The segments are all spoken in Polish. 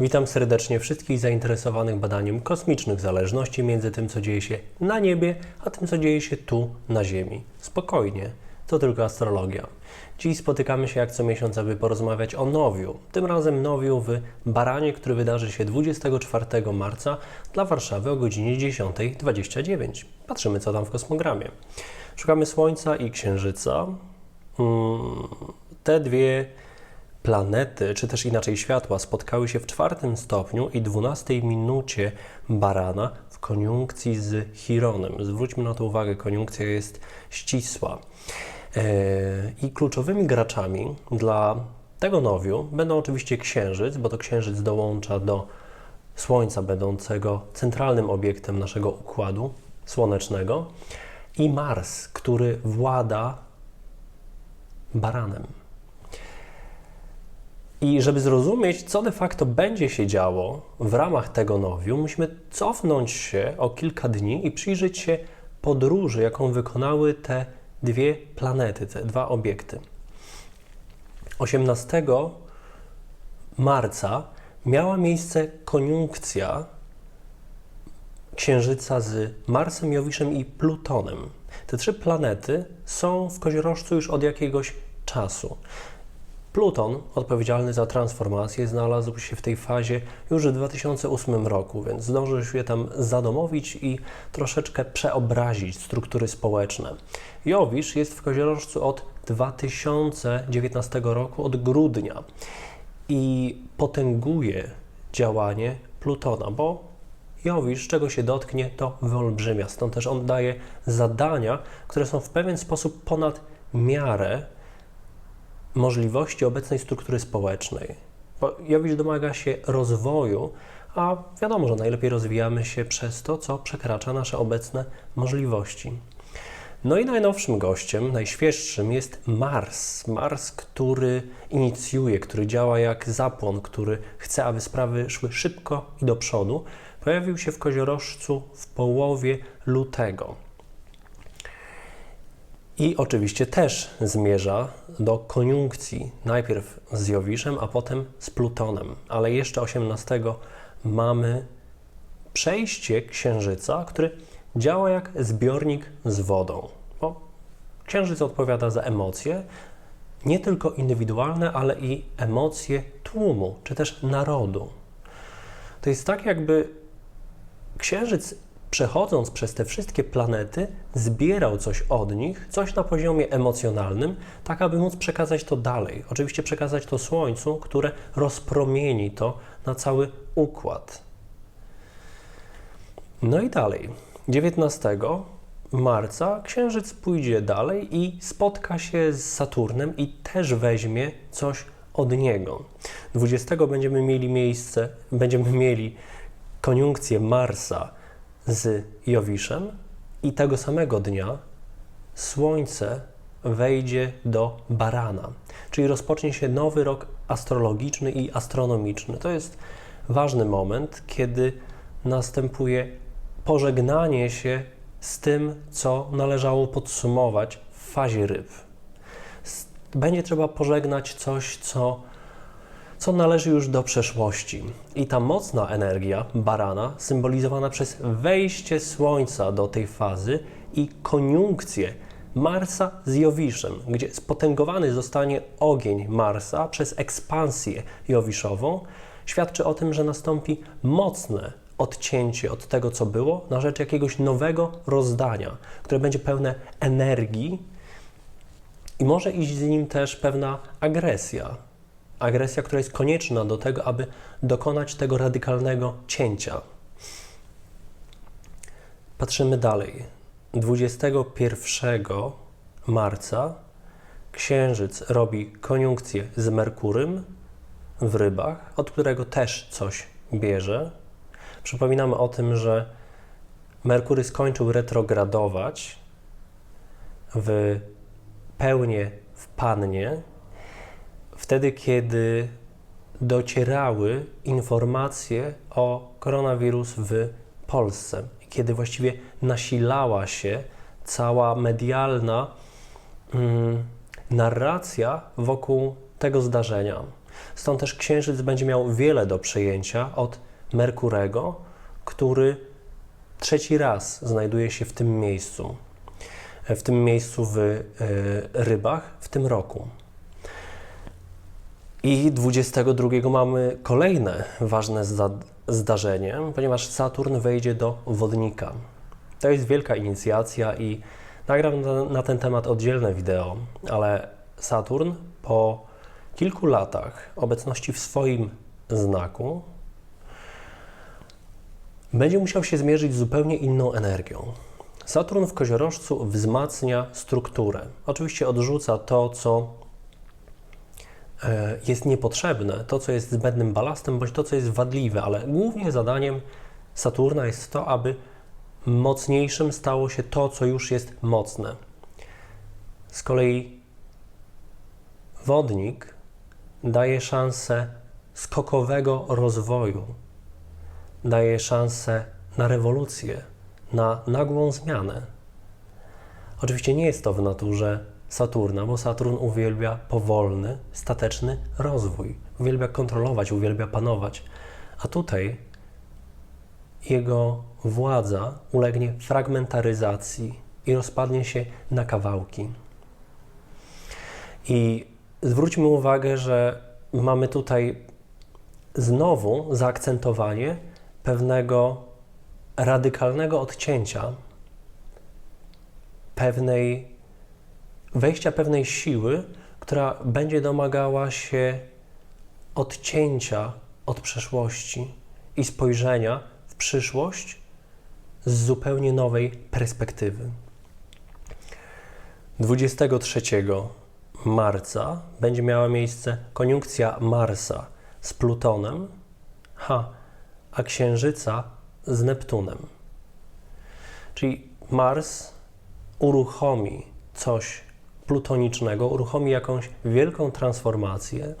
Witam serdecznie wszystkich zainteresowanych badaniem kosmicznych zależności między tym, co dzieje się na niebie, a tym, co dzieje się tu, na Ziemi. Spokojnie, to tylko astrologia. Dziś spotykamy się jak co miesiąc, aby porozmawiać o nowiu. Tym razem nowiu w Baranie, który wydarzy się 24 marca dla Warszawy o godzinie 10.29. Patrzymy, co tam w kosmogramie. Szukamy Słońca i Księżyca. Mm, Te dwie planety, czy też inaczej światła, spotkały się w czwartym stopniu i 12 minucie Barana w koniunkcji z Chironem. Zwróćmy na to uwagę, koniunkcja jest ścisła. E, I kluczowymi graczami dla tego nowiu będą oczywiście Księżyc, bo to Księżyc dołącza do Słońca, będącego centralnym obiektem naszego układu słonecznego, i Mars, który włada baranem. I żeby zrozumieć, co de facto będzie się działo w ramach tego nowiu, musimy cofnąć się o kilka dni i przyjrzeć się podróży, jaką wykonały te dwie planety, te dwa obiekty. 18 marca miała miejsce koniunkcja Księżyca z Marsem, Jowiszem i Plutonem. Te trzy planety są w koziorożcu już od jakiegoś czasu. Pluton, odpowiedzialny za transformację, znalazł się w tej fazie już w 2008 roku, więc zdążył się tam zadomowić i troszeczkę przeobrazić struktury społeczne. Jowisz jest w koziorożcu od 2019 roku, od grudnia i potęguje działanie Plutona, bo Jowisz, czego się dotknie, to wyolbrzymia. Stąd też on daje zadania, które są w pewien sposób ponad miarę możliwości obecnej struktury społecznej. Bo Jowisz domaga się rozwoju, a wiadomo, że najlepiej rozwijamy się przez to, co przekracza nasze obecne możliwości. No i najnowszym gościem, najświeższym jest Mars. Mars, który inicjuje, który działa jak zapłon, który chce, aby sprawy szły szybko i do przodu. Pojawił się w koziorożcu w połowie lutego. I oczywiście też zmierza do koniunkcji, najpierw z Jowiszem, a potem z Plutonem. Ale jeszcze 18 mamy przejście Księżyca, który działa jak zbiornik z wodą. Bo Księżyc odpowiada za emocje, nie tylko indywidualne, ale i emocje tłumu, czy też narodu. To jest tak, jakby Księżyc przechodząc przez te wszystkie planety, zbierał coś od nich, coś na poziomie emocjonalnym, tak aby móc przekazać to dalej. Oczywiście przekazać to Słońcu, które rozpromieni to na cały układ. No i dalej. 19 marca Księżyc pójdzie dalej i spotka się z Saturnem i też weźmie coś od niego. 20 będziemy mieli miejsce, będziemy mieli koniunkcję Marsa z Jowiszem i tego samego dnia Słońce wejdzie do Barana, czyli rozpocznie się nowy rok astrologiczny i astronomiczny. To jest ważny moment, kiedy następuje pożegnanie się z tym, co należało podsumować w fazie ryb. Będzie trzeba pożegnać coś, co co należy już do przeszłości. I ta mocna energia barana, symbolizowana przez wejście Słońca do tej fazy i koniunkcję Marsa z Jowiszem, gdzie spotęgowany zostanie ogień Marsa przez ekspansję jowiszową, świadczy o tym, że nastąpi mocne odcięcie od tego, co było, na rzecz jakiegoś nowego rozdania, które będzie pełne energii i może iść z nim też pewna agresja, agresja, która jest konieczna do tego, aby dokonać tego radykalnego cięcia. Patrzymy dalej. 21 marca Księżyc robi koniunkcję z Merkurym w rybach, od którego też coś bierze. Przypominamy o tym, że Merkury skończył retrogradować w pełnię w Pannie, wtedy, kiedy docierały informacje o koronawirus w Polsce, kiedy właściwie nasilała się cała medialna mm, narracja wokół tego zdarzenia. Stąd też Księżyc będzie miał wiele do przejęcia od Merkurego, który trzeci raz znajduje się w tym miejscu, w tym miejscu w y, rybach w tym roku. I 22 mamy kolejne ważne zda zdarzenie, ponieważ Saturn wejdzie do wodnika. To jest wielka inicjacja i nagram na, ten temat oddzielne wideo, ale Saturn po kilku latach obecności w swoim znaku będzie musiał się zmierzyć z zupełnie inną energią. Saturn w koziorożcu wzmacnia strukturę. Oczywiście odrzuca to, co jest niepotrzebne, to, co jest zbędnym balastem, bądź to, co jest wadliwe, ale głównie zadaniem Saturna jest to, aby mocniejszym stało się to, co już jest mocne. Z kolei wodnik daje szansę skokowego rozwoju, daje szansę na rewolucję, na nagłą zmianę. Oczywiście nie jest to w naturze Saturna, bo Saturn uwielbia powolny, stateczny rozwój, uwielbia kontrolować, uwielbia panować. A tutaj jego władza ulegnie fragmentaryzacji i rozpadnie się na kawałki. I zwróćmy uwagę, że mamy tutaj znowu zaakcentowanie pewnego radykalnego odcięcia, pewnej wejścia pewnej siły, która będzie domagała się odcięcia od przeszłości i spojrzenia w przyszłość z zupełnie nowej perspektywy. 23 marca będzie miała miejsce koniunkcja Marsa z Plutonem, ha, a Księżyca z Neptunem. Czyli Mars uruchomi coś plutonicznego, uruchomi jakąś wielką transformację,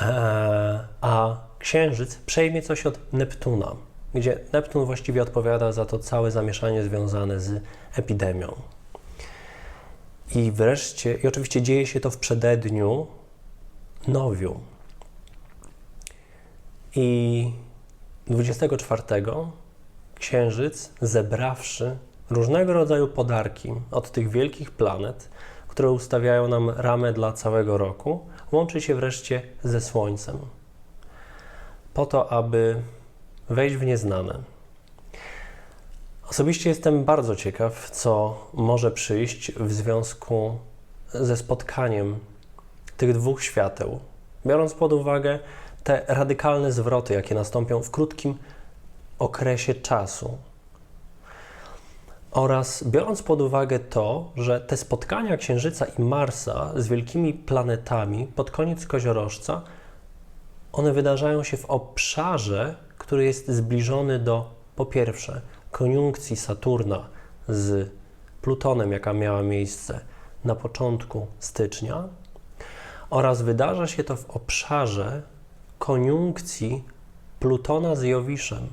e, a Księżyc przejmie coś od Neptuna, gdzie Neptun właściwie odpowiada za to całe zamieszanie związane z epidemią. I wreszcie, i oczywiście dzieje się to w przededniu nowiu. I 24 Księżyc, zebrawszy różnego rodzaju podarki od tych wielkich planet, które ustawiają nam ramę dla całego roku, łączy się wreszcie ze Słońcem. Po to, aby wejść w nieznane. Osobiście jestem bardzo ciekaw, co może przyjść w związku ze spotkaniem tych dwóch świateł, biorąc pod uwagę te radykalne zwroty, jakie nastąpią w krótkim okresie czasu. Oraz biorąc pod uwagę to, że te spotkania Księżyca i Marsa z wielkimi planetami pod koniec koziorożca, one wydarzają się w obszarze, który jest zbliżony do, po pierwsze, koniunkcji Saturna z Plutonem, jaka miała miejsce na początku stycznia, oraz wydarza się to w obszarze koniunkcji Plutona z Jowiszem,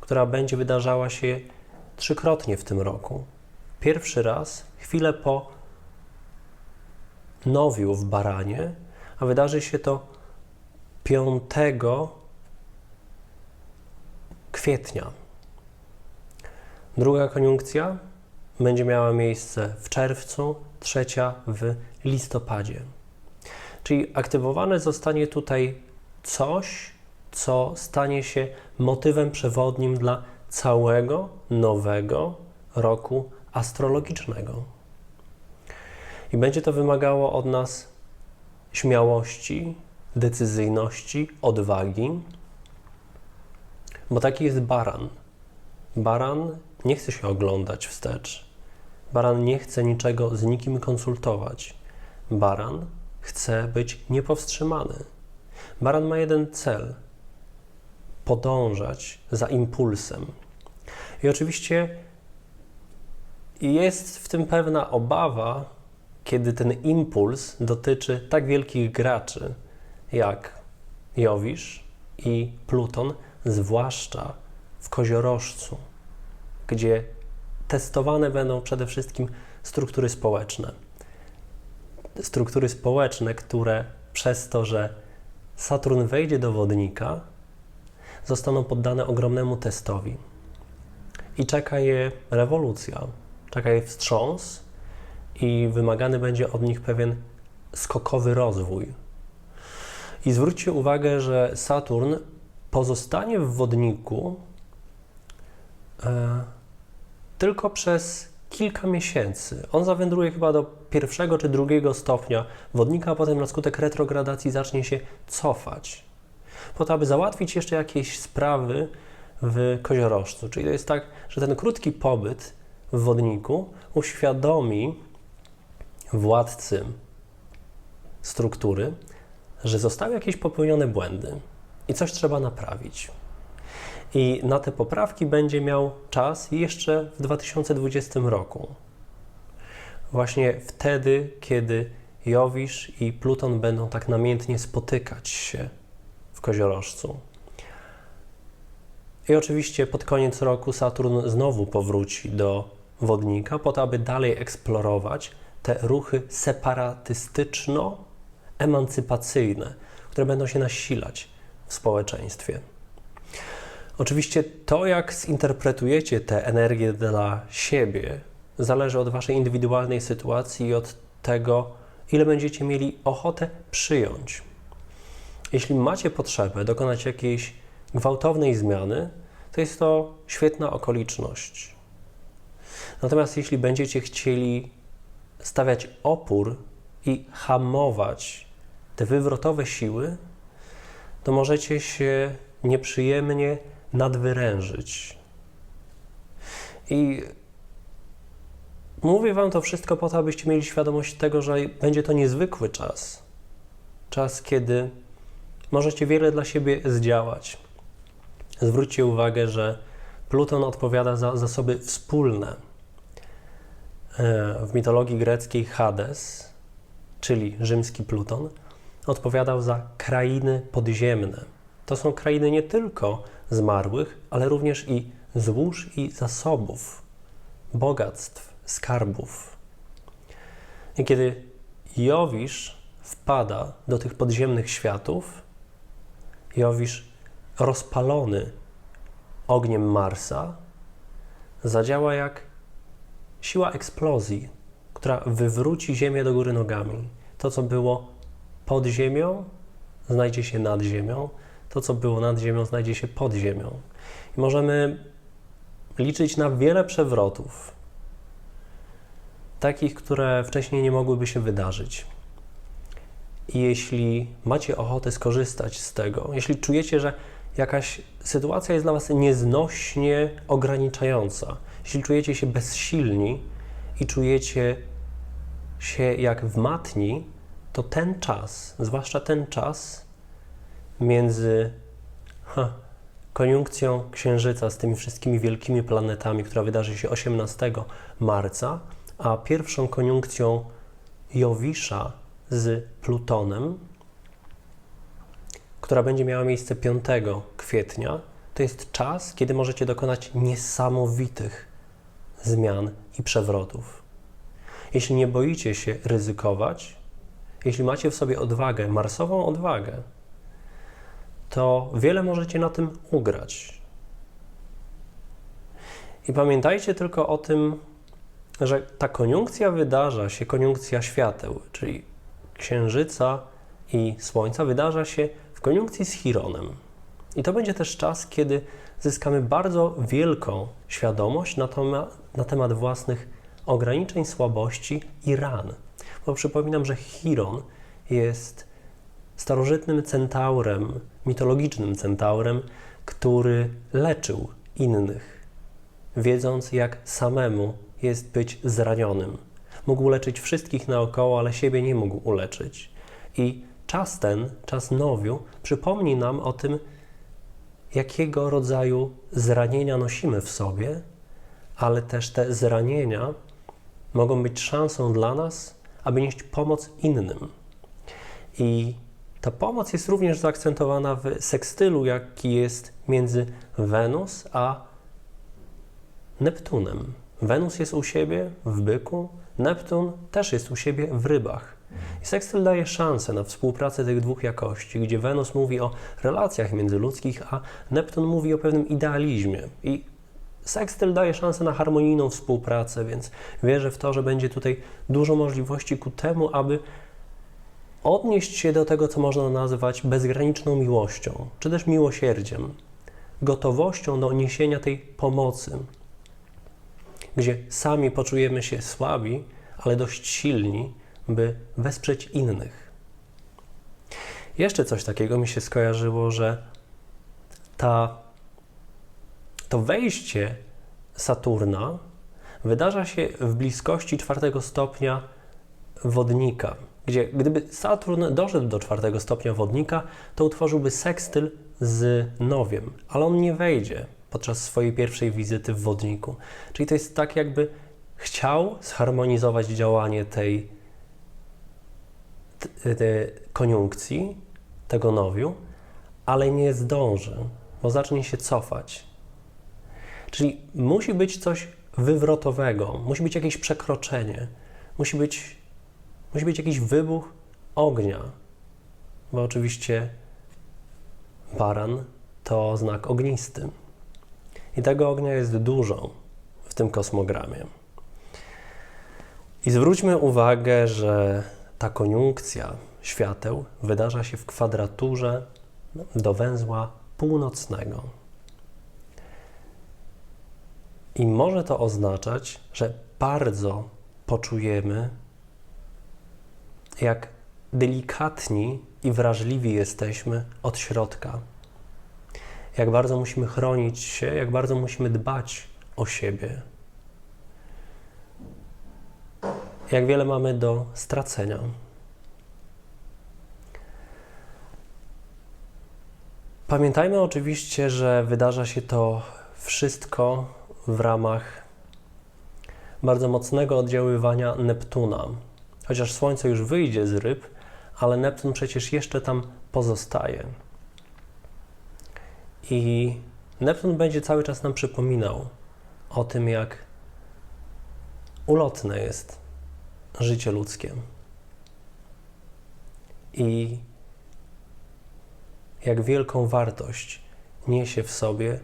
która będzie wydarzała się trzykrotnie w tym roku. Pierwszy raz chwilę po nowiu w Baranie, a wydarzy się to 5 kwietnia. Druga koniunkcja będzie miała miejsce w czerwcu, trzecia w listopadzie. Czyli aktywowane zostanie tutaj coś, co stanie się motywem przewodnim dla całego nowego roku astrologicznego. I będzie to wymagało od nas śmiałości, decyzyjności, odwagi, bo taki jest baran. Baran nie chce się oglądać wstecz. Baran nie chce niczego z nikim konsultować. Baran chce być niepowstrzymany. Baran ma jeden cel: podążać za impulsem. I oczywiście jest w tym pewna obawa, kiedy ten impuls dotyczy tak wielkich graczy jak Jowisz i Pluton, zwłaszcza w koziorożcu, gdzie testowane będą przede wszystkim struktury społeczne. Struktury społeczne, które przez to, że Saturn wejdzie do wodnika, zostaną poddane ogromnemu testowi. I czeka je rewolucja, czeka je wstrząs, i wymagany będzie od nich pewien skokowy rozwój. I zwróćcie uwagę, że Saturn pozostanie w wodniku e, tylko przez kilka miesięcy. On zawędruje chyba do pierwszego czy drugiego stopnia wodnika, a potem na skutek retrogradacji zacznie się cofać. Po to, aby załatwić jeszcze jakieś sprawy w koziorożcu. Czyli to jest tak, że ten krótki pobyt w wodniku uświadomi władcy struktury, że zostały jakieś popełnione błędy i coś trzeba naprawić. I na te poprawki będzie miał czas jeszcze w 2020 roku. Właśnie wtedy, kiedy Jowisz i Pluton będą tak namiętnie spotykać się w koziorożcu. I oczywiście pod koniec roku Saturn znowu powróci do wodnika, po to, aby dalej eksplorować te ruchy separatystyczno-emancypacyjne, które będą się nasilać w społeczeństwie. Oczywiście to, jak zinterpretujecie tę energię dla siebie, zależy od Waszej indywidualnej sytuacji i od tego, ile będziecie mieli ochotę przyjąć. Jeśli macie potrzebę dokonać jakiejś gwałtownej zmiany, to jest to świetna okoliczność. Natomiast jeśli będziecie chcieli stawiać opór i hamować te wywrotowe siły, to możecie się nieprzyjemnie nadwyrężyć. I mówię Wam to wszystko po to, abyście mieli świadomość tego, że będzie to niezwykły czas. Czas, kiedy możecie wiele dla siebie zdziałać. Zwróćcie uwagę, że Pluton odpowiada za zasoby wspólne E, w mitologii greckiej Hades, czyli rzymski Pluton, odpowiadał za krainy podziemne. To są krainy nie tylko zmarłych, ale również i złóż i zasobów, bogactw, skarbów. I kiedy Jowisz wpada do tych podziemnych światów, Jowisz rozpalony ogniem Marsa zadziała jak siła eksplozji, która wywróci Ziemię do góry nogami. To, co było pod Ziemią, znajdzie się nad Ziemią. To, co było nad Ziemią, znajdzie się pod Ziemią. I możemy liczyć na wiele przewrotów, takich, które wcześniej nie mogłyby się wydarzyć. I jeśli macie ochotę skorzystać z tego, jeśli czujecie, że jakaś sytuacja jest dla Was nieznośnie ograniczająca, jeśli czujecie się bezsilni i czujecie się jak w matni, to ten czas, zwłaszcza ten czas między ha, koniunkcją Księżyca z tymi wszystkimi wielkimi planetami, która wydarzy się 18 marca, a pierwszą koniunkcją Jowisza z Plutonem, która będzie miała miejsce 5 kwietnia, to jest czas, kiedy możecie dokonać niesamowitych zmian i przewrotów. Jeśli nie boicie się ryzykować, jeśli macie w sobie odwagę, marsową odwagę, to wiele możecie na tym ugrać. I pamiętajcie tylko o tym, że ta koniunkcja wydarza się, koniunkcja świateł, czyli Księżyca i Słońca, wydarza się koniunkcji z Chironem. I to będzie też czas, kiedy zyskamy bardzo wielką świadomość na temat, na temat własnych ograniczeń, słabości i ran. Bo przypominam, że Chiron jest starożytnym centaurem, mitologicznym centaurem, który leczył innych, wiedząc, jak samemu jest być zranionym. Mógł leczyć wszystkich naokoło, ale siebie nie mógł uleczyć. I czas ten, czas nowiu, przypomni nam o tym, jakiego rodzaju zranienia nosimy w sobie, ale też te zranienia mogą być szansą dla nas, aby nieść pomoc innym. I ta pomoc jest również zaakcentowana w sekstylu, jaki jest między Wenus a Neptunem. Wenus jest u siebie w byku, Neptun też jest u siebie w rybach. I daje szansę na współpracę tych dwóch jakości, gdzie Wenus mówi o relacjach międzyludzkich, a Neptun mówi o pewnym idealizmie. I sekstyl daje szansę na harmonijną współpracę, więc wierzę w to, że będzie tutaj dużo możliwości ku temu, aby odnieść się do tego, co można nazwać bezgraniczną miłością, czy też miłosierdziem, gotowością do niesienia tej pomocy, gdzie sami poczujemy się słabi, ale dość silni, by wesprzeć innych. Jeszcze coś takiego mi się skojarzyło, że ta, to wejście Saturna wydarza się w bliskości czwartego stopnia wodnika, gdzie gdyby Saturn doszedł do czwartego stopnia wodnika, to utworzyłby sekstyl z nowiem, ale on nie wejdzie podczas swojej pierwszej wizyty w wodniku. Czyli to jest tak, jakby chciał zharmonizować działanie tej, koniunkcji, tego nowiu, ale nie zdąży, bo zacznie się cofać. Czyli musi być coś wywrotowego, musi być jakieś przekroczenie, musi być, musi być jakiś wybuch ognia, bo oczywiście baran to znak ognisty. I tego ognia jest dużo w tym kosmogramie. I zwróćmy uwagę, że ta koniunkcja świateł wydarza się w kwadraturze do węzła północnego. I może to oznaczać, że bardzo poczujemy, jak delikatni i wrażliwi jesteśmy od środka. Jak bardzo musimy chronić się, jak bardzo musimy dbać o siebie. Jak wiele mamy do stracenia. Pamiętajmy oczywiście, że wydarza się to wszystko w ramach bardzo mocnego oddziaływania Neptuna. Chociaż Słońce już wyjdzie z ryb, ale Neptun przecież jeszcze tam pozostaje. I Neptun będzie cały czas nam przypominał o tym, jak ulotne jest życie ludzkie. I jak wielką wartość niesie w sobie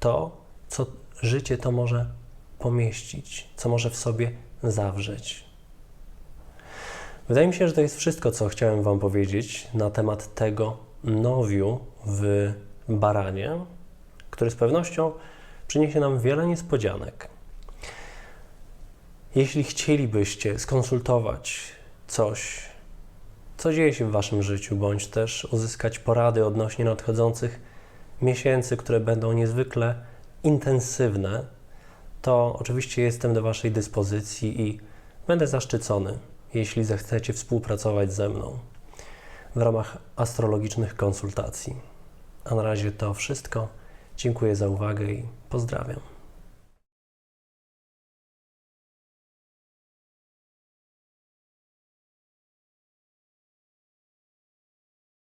to, co życie to może pomieścić, co może w sobie zawrzeć. Wydaje mi się, że to jest wszystko, co chciałem Wam powiedzieć na temat tego nowiu w baranie, który z pewnością przyniesie nam wiele niespodzianek. Jeśli chcielibyście skonsultować coś, co dzieje się w Waszym życiu, bądź też uzyskać porady odnośnie nadchodzących miesięcy, które będą niezwykle intensywne, to oczywiście jestem do Waszej dyspozycji i będę zaszczycony, jeśli zechcecie współpracować ze mną w ramach astrologicznych konsultacji. A na razie to wszystko. Dziękuję za uwagę i pozdrawiam.